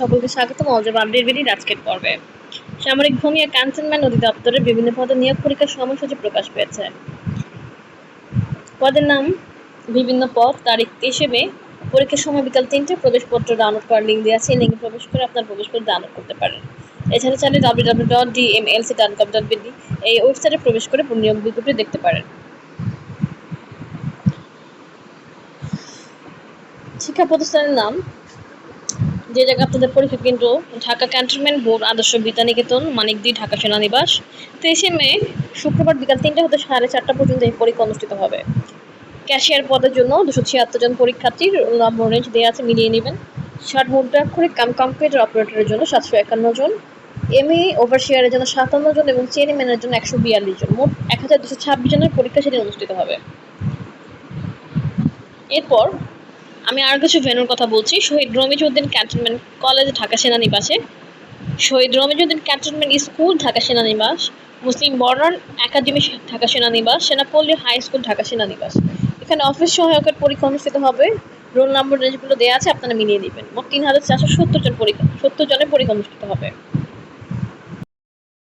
সকলকে পর্বে। সামরিক ভূমি ক্যান্টনমেন্ট অধিদপ্তরে বিভিন্ন পদে নিয়োগ পরীক্ষার সময়সূচি প্রকাশ পেয়েছে। পদের নাম, বিভিন্ন পদ, তারিখ তেইশে মে পরীক্ষার সময় বিকাল প্রবেশপত্র ডাউনলোড করার লিঙ্ক আছে। লিঙ্কে প্রবেশ করে আপনার প্রবেশপত্র ডাউনলোড করতে পারেন। এছাড়া চাইলে W W dot dot gov dot BD এই ওয়েবসাইটে প্রবেশ করে নিয়োগ বিজ্ঞপ্তি দেখতে পারেন। শিক্ষা প্রতিষ্ঠানের নাম যে জায়গা আপনাদের পরীক্ষা কেন্দ্র, ঢাকা ক্যান্টনমেন্ট বোর্ড আদর্শ বিদ্যানিকেতন মানিক দুই ঢাকা সেনানিবাস। তেইশে মে, শুক্রবার বিকাল তিনটা হতে সাড়ে চারটা পর্যন্ত এই পরীক্ষা অনুষ্ঠিত হবে। ক্যাশিয়ার পদের জন্য দুশো ছিয়াত্তর জন পরীক্ষার্থীর নম্বর রেঞ্জ দেওয়া আছে, মিলিয়ে নেবেন। ষাট মুদ্রাক্ষরিক কাম কম্পিউটার অপারেটরের জন্য সাতশো একান্ন জন। এমই ওভারশিয়ারের জন্য সাতান্ন জন এবং চেয়ারম্যানের জন্য একশো বিয়াল্লিশ জন। মোট এক হাজার দুশো ছাব্বিশ জনের পরীক্ষা সেদিন অনুষ্ঠিত হবে। এরপর আমি আর কিছু ভেন্যুর কথা বলছি। শহীদ রমিজউদ্দিন ক্যান্টনমেন্ট কলেজ, ঢাকা সেনানিবাসে। শহীদ রমিজউদ্দিন ক্যান্টনমেন্ট স্কুল, ঢাকা সেনানিবাস। মুসলিম বর্ডার একাডেমি, ঢাকা সেনানিবাস। সেনাপল্লী হাই স্কুল, ঢাকা সেনানিবাস। এখানে অফিস সহায়কের পরীক্ষা অনুষ্ঠিত হবে। রোল নম্বর রেঞ্জগুলো দেওয়া আছে, আপনারা মিলিয়ে নেবেন। মোট তিন হাজার চারশো সত্তর জন পরীক্ষা সত্তর জনের পরীক্ষা অনুষ্ঠিত হবে।